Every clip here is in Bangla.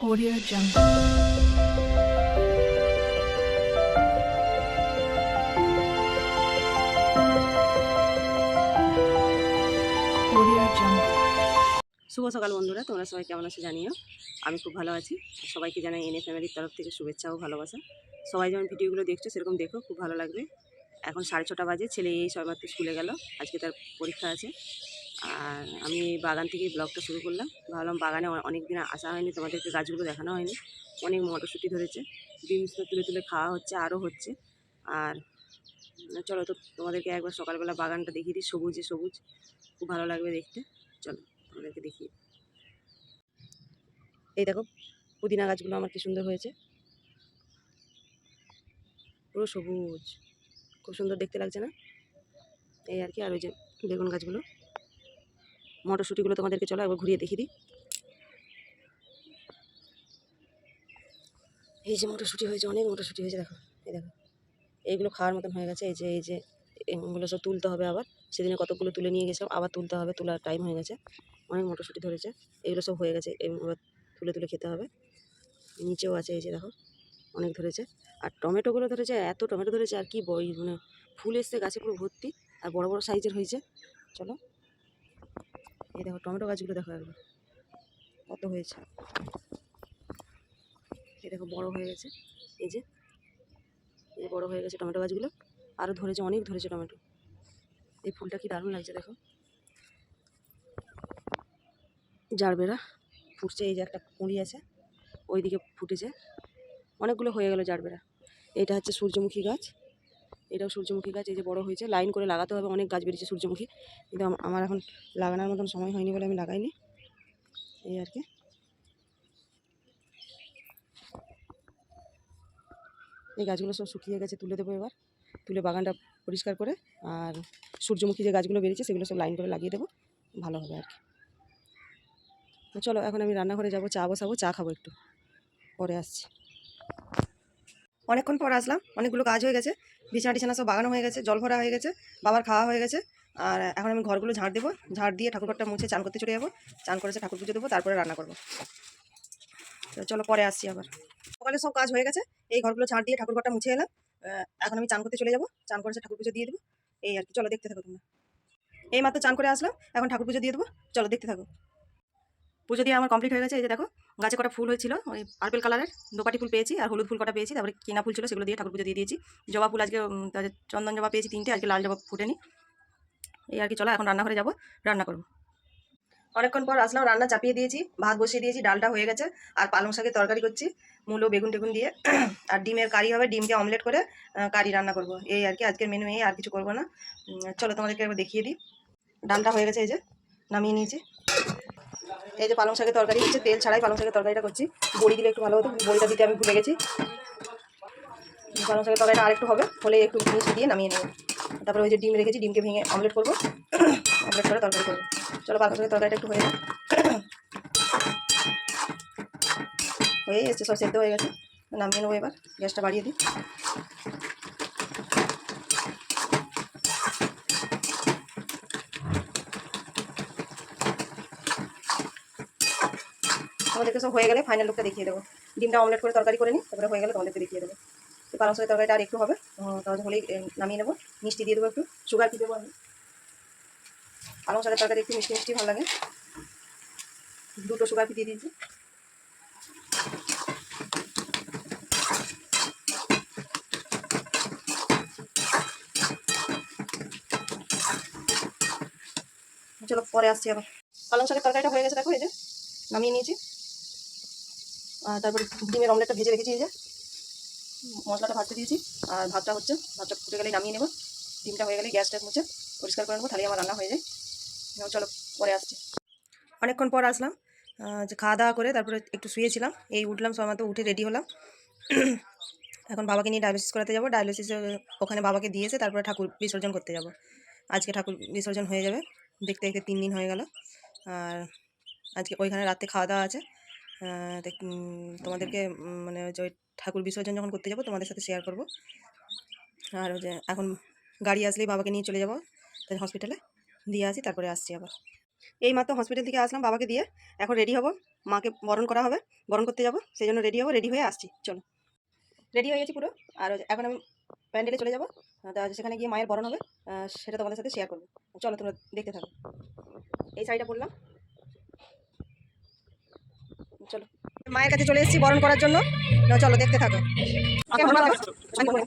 Audio Jungle. শুভ সকাল বন্ধুরা, তোমরা সবাই কেমন আছো জানিও? আমি খুব ভালো আছি। সবাইকে জানাই এনএ ফ্যামিলির তরফ থেকে শুভেচ্ছা ও ভালোবাসা। সবাই যেমন ভিডিওগুলো দেখছ, সেরকম দেখো, খুব ভালো লাগবে। এখন সাড়ে ছটা বাজে, ছেলে এই সবেমাত্র স্কুলে গেল, আজকে তার পরীক্ষা আছে। আর আমি বাগান থেকেই ব্লগটা শুরু করলাম। ভাবলাম বাগানে অনেক দিন আসা হয়নি, তোমাদেরকে গাছগুলো দেখানো হয়নি। অনেক মটরশুঁটি ধরেছে বিনস তুলে তুলে খাওয়া হচ্ছে, আরও হচ্ছে। আর চলো তো তোমাদেরকে একবার সকালবেলা বাগানটা দেখিয়ে দিই, সবুজে সবুজ। খুব ভালো লাগবে দেখতে। চলো তোমাদেরকে দেখিয়ে এই দেখো, পুদিনা গাছগুলো আমার কি সুন্দর হয়েছে। পুরো সবুজ, খুব সুন্দর দেখতে লাগছে না? এই আর কি, আর ওই যে বেগুন গাছগুলো। মটরশুঁটিগুলো তোমাদেরকে চলো একবার ঘুরিয়ে দেখিয়ে দিই। এই যে মটরশুঁটি হয়েছে, অনেক মটরশুঁটি হয়েছে, দেখো, এই দেখো। এইগুলো খাওয়ার মতন হয়ে গেছে, এই যে এই যে, এগুলো সব তুলতে হবে আবার। সেদিনে কতগুলো তুলে নিয়ে গেছিলাম, আবার তুলতে হবে, তোলার টাইম হয়ে গেছে। অনেক মটরশুঁটি ধরেছে এগুলো সব হয়ে গেছে এবার তুলে তুলে খেতে হবে। নিচেও আছে, এই যে, দেখো, অনেক ধরেছে। আর টমেটোগুলো ধরেছে, এত টমেটো ধরেছে, আর কি বই মানে ফুল এসছে, গাছে পুরো ভর্তি, আর বড় বড় সাইজের হয়েছে। চলো। এই দেখো টমেটো গাছগুলো দেখো একবার। কত হয়েছে? এই দেখো বড় হয়ে গেছে। এই যে, এই বড় হয়ে গেছে টমেটো গাছগুলো। আরও ধরেছে, অনেক ধরেছে টমেটো। এই ফুলটা কি দারুণ লাগছে দেখো। জারবেরা ফুটছে, এই যে একটা কুঁড়ি আছে, ওইদিকে ফুটেছে। অনেকগুলো হয়ে গেল জারবেরা। এটা হচ্ছে সূর্যমুখী গাছ। এটাও সূর্যমুখী গাছ, এই যে বড় হয়েছে লাইন করে লাগাতে হবে, অনেক গাছ বেরিয়েছে সূর্যমুখী। কিন্তু আমার এখন লাগানোর মতন সময় হয়নি বলে আমি লাগাইনি। এই আর কি। এই গাছগুলো সব শুকিয়ে গেছে, তুলে দেবো এবার। তুলে বাগানটা পরিষ্কার করে, আর সূর্যমুখী যে গাছগুলো বেরিয়েছে, সেগুলো সব লাইন করে লাগিয়ে দেবো। ভালো হবে আর কি। চলো, এখন আমি রান্নাঘরে যাব, চা বসাবো, চা খাব একটু। পরে আসছি। অনেকক্ষণ পর আসলাম, অনেকগুলো কাজ হয়ে গেছে, বিছানা টিছানা সব বাগানো হয়ে গেছে, জল ভরা হয়ে গেছে, বাবার খাওয়া হয়ে গেছে, আর এখন আমি ঘরগুলো ঝাড় দেবো, ঝাড় দিয়ে ঠাকুরঘরটা মুছে চান করতে চলে যাব, চান করেছে ঠাকুর পুজো দেবো, তারপরে রান্না করব। তো চলো পরে আসছি আবার। সকালে সব কাজ হয়ে গেছে, এই ঘরগুলো ঝাড় দিয়ে ঠাকুরঘরটা মুছে এলাম এখন আমি চান করতে চলে যাব, চান করেছে ঠাকুর পুজো দিয়ে দেবো, এই আর কি, চলো দেখতে থাকো তোমরা। এই মাত্র চান করে আসলাম, এখন ঠাকুর পুজো দিয়ে দেবো, চলো দেখতে থাকো। পুজো দিয়ে আমার কমপ্লিট হয়ে গেছে, এই যে দেখো, গাছে কটা ফুল হয়েছিল, ওই পার্পেল কালারের দোপাটি ফুল পেয়েছি আর হলুদ ফুল কটা পেয়েছি, তারপরে কিনা ফুল ছিল, সেগুলো দিয়ে ঠাকুর পুজো দিয়ে দিয়েছি। জবা ফুল আজকে চন্দন জবা পেয়েছি তিনটে, আজকে লাল জবা ফুটেনি। এই আর কি, চলো এখন রান্নাঘরে যাব, রান্না করব। অনেকক্ষণ পর আসলাম, রান্না চাপিয়ে দিয়েছি, ভাত বসিয়ে দিয়েছি, ডালটা হয়ে গেছে, আর পালং শাকের তরকারি করছি, মূলো, বেগুন টেগুন দিয়ে। আর ডিমের কারি হবে, ডিমকে অমলেট করে কারি রান্না করব। এই আর কি, আজকের মেনু এই আর কিছু করব না। চলো তোমাদেরকে একবার দেখিয়ে দিই। ডালটা হয়ে গেছে, এই যে, নামিয়ে নিয়েছি। এই যে পালং শাকের তরকারি হচ্ছে তেল ছাড়াই পালং শাকের তরকারিটা করছি। বড়ি দিলে একটু ভালো হতো, বড়িটা দিতে আমি ভুলে গেছি। পালং শাকের তরকারিটা আরেকটু হবে, হলে একটু মিষ্টি দিয়ে নামিয়ে নেব। তারপরে ওই যে ডিম রেখেছি, ডিমকে ভেঙে অমলেট করব। অমলেট করে তরকারি করব। চলো পালং শাকের তরকারিটা একটু হয়ে যাবে হয়ে এসছে, সব সেদ্ধ হয়ে গেছে। নামিয়ে নেব এবার, গ্যাসটা বাড়িয়ে দিই। আমাদেরকে সব হয়ে গেলে ফাইনাল লুকটা দেখিয়ে দেবো। ডিমটা অমলেট করে তরকারি করে নিই, তারপরে হয়ে গেলে তোমাদেরকে দেখিয়ে দেবো। তো পালং শাকের তরকারিটা আর একটু হবে তাহলে হলেই নামিয়ে নেব। মিষ্টি দিয়ে দেবো একটু সুগার কি দেবো আমি? পালং শাকের তরকারি একটু মিষ্টি মিষ্টি ভালো লাগে। দুটো সুগার দিয়ে দিয়েছি? চলো পরে আসছি আবার। পালং শাকের তরকারিটা হয়ে গেছে, দেখো এই যে, নামিয়ে নিয়েছি। তারপরে ডিমের অমলেটটা ভেজে রেখেছি, এই যে। মশলাটা ভাজতে দিয়েছি, আর ভাতটা হচ্ছে, ভাতটা ফুটে গেলেই নামিয়ে নেব। ডিমটা হয়ে গেলেই গ্যাসটা মুছে পরিষ্কার করে নেব তাহলে আমার রান্না হয়ে যায়। চলো, পরে আসছি। অনেকক্ষণ পর আসলাম যে খাওয়া দাওয়া করে তারপরে একটু শুয়েছিলাম, এই উঠলাম সময় মতো উঠে রেডি হলাম। এখন বাবাকে নিয়ে ডায়ালিসিস করাতে যাব ডায়ালিসিস ওখানে বাবাকে দিয়েছে, তারপরে ঠাকুর বিসর্জন করতে যাব। আজকে ঠাকুর বিসর্জন হয়ে যাবে, দেখতে দেখতে তিন দিন হয়ে গেল, আর আজকে ওইখানে রাতে খাওয়া দাওয়া আছে। তোমাদেরকে মানে ওই ঠাকুর বিসর্জন যখন করতে যাব, তোমাদের সাথে শেয়ার করব। আর যে এখন গাড়ি আসলেই বাবাকে নিয়ে চলে যাব হসপিটালে দিয়ে আসি, তারপরে আসছি আবার। এই মাত্র হসপিটাল থেকে আসলাম বাবাকে দিয়ে। এখন রেডি হব, মাকে বরণ করা হবে, বরণ করতে যাব। সেই জন্য রেডি হব রেডি হয়ে আসছি, চলো। রেডি হয়ে গেছি পুরো। আর এখন আমি প্যান্ডেলে চলে যাব তা সেখানে গিয়ে মায়ের বরণ হবে সেটা তোমাদের সাথে শেয়ার করব। চলো তোমরা দেখতে থাকো। এই শাড়িটা পরলাম। চলো। মায়ের কাছে চলে এসেছি বরণ করার জন্য। না, চলো দেখতে থাকো কেমন লাগছে? আমি বলব।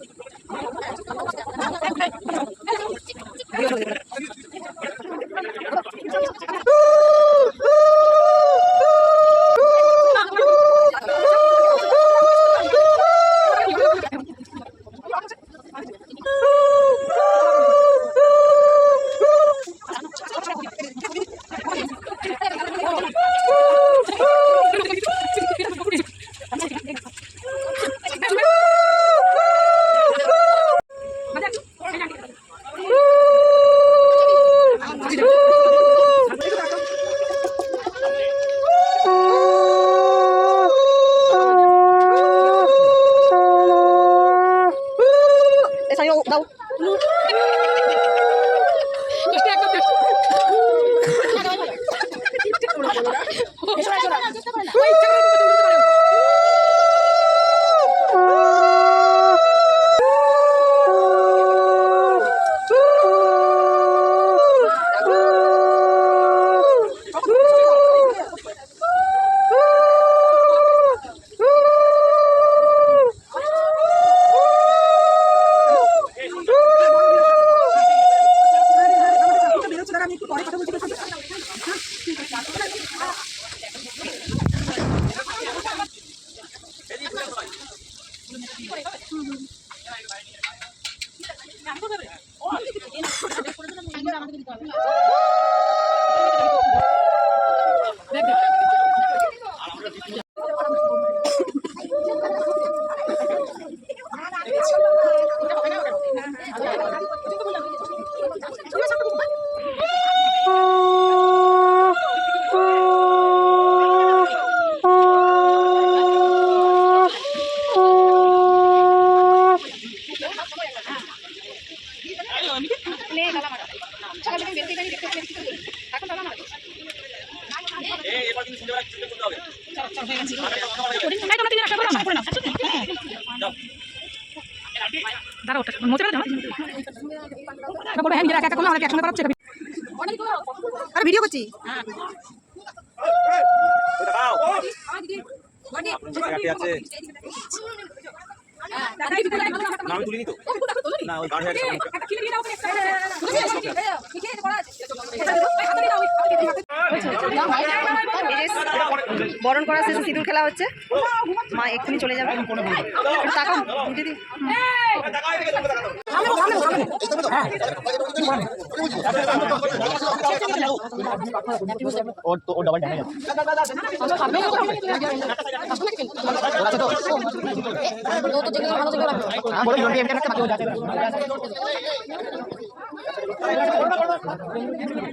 এই শাড়ি দাও দাঁড়া ওটা মোচে দাও হ্যাঁ নিজের একা করলে আমাকে একসঙ্গে এটা আরে ভিডিও করছি আমি তুলিনি তো না ওই গাড় হয়ে বরণ করা শেষে সিঁদুর খেলা হচ্ছে মা এক্ষুনি চলে যাবে তাকাও দিদি ও ডাবল ড্যামেজ এমটা একটা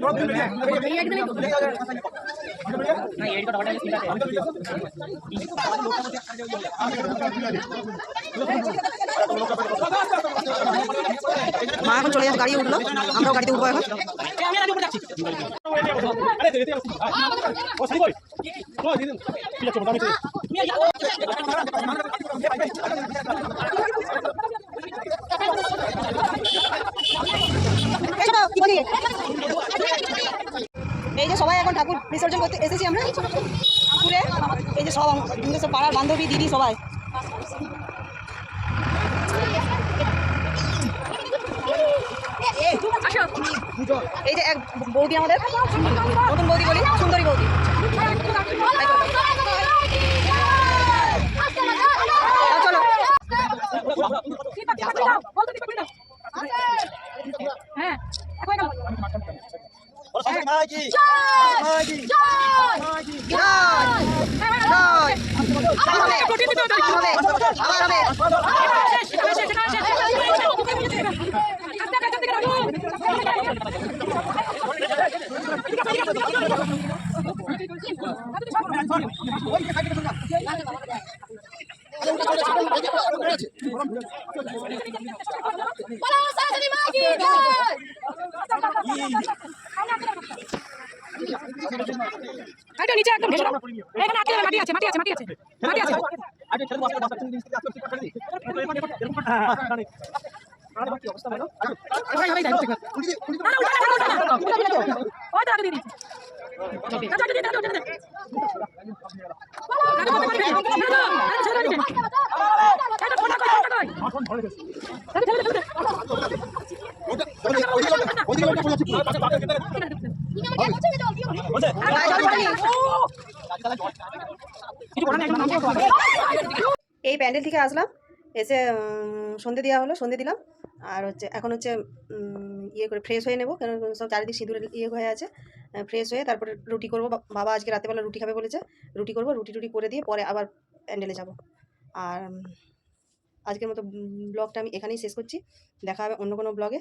বাকি হয়ে যাচ্ছে না এইটা ডাবল ড্যামেজ ঠিক আছে মা এখন চলে যাবে গাড়ি উঠল আমরাও গাড়িতে উঠবো এখন ও সাই বল ও দিদিন ঠিক আছে মোটামুটি এই যে সবাই এখন ঠাকুর বিসর্জন করতে এসেছি আমরা। ঠাকুরে, এই যে সব সব পাড়ার বান্ধবী, দিদি সবাই। এই যে এক বৌদি আমাদের, নতুন বৌদি বলি, সুন্দরী বৌদি যাও, চলো হ্যাঁ এখন গেল ওর সাথে মাই কি মাই কি জয় জয় আবার হবে আবার হবে আবার হবে বলো একদম ঘেসে দাও এখানে আটকে মাটি আছে মাটি আছে মাটি আছে মাটি আছে আগে ছেড়ে দাও, আজকে দশ দিন থেকে আজকে ছেড়ে দিই। এরকম, এরকম, এরকম, এরকম, হ্যাঁ, হ্যাঁ, হ্যাঁ, হ্যাঁ। আরে ভাই, ভাই, না? আগে, ওই ওই যাই উঠে গেল। না, না, উল্টা, উল্টা, উল্টা, উল্টা, উল্টা, উল্টা, উল্টা। ওই তো আগে দিয়ে দিয়েছি। আচ্ছা, আগে দিয়ে দে, আগে দিয়ে দে। আগে করতে পারবি? না, না, আরে ছেড়ে দিয়েছে। এটা ফোনটা কই, ফোনটা কই? আমার ধরে গেছে। এই প্যান্ডেল থেকে আসলাম, এসে সন্ধে দেওয়া হলো, সন্ধে দিলাম। আর হচ্ছে, এখন হচ্ছে ইয়ে করে ফ্রেশ হয়ে নেব, কেন সব চারিদিক সিঁদুরে ইয়ে হয়ে আছে। ফ্রেশ হয়ে তারপরে রুটি করব বাবা আজকে রাতেবেলা রুটি খাবে বলেছে। রুটি করব, রুটি টুটি করে দিয়ে পরে আবার প্যান্ডেলে যাব। আর আজকের মতো ব্লগটা আমি এখানেই শেষ করছি। দেখা হবে অন্য কোনো ব্লগে।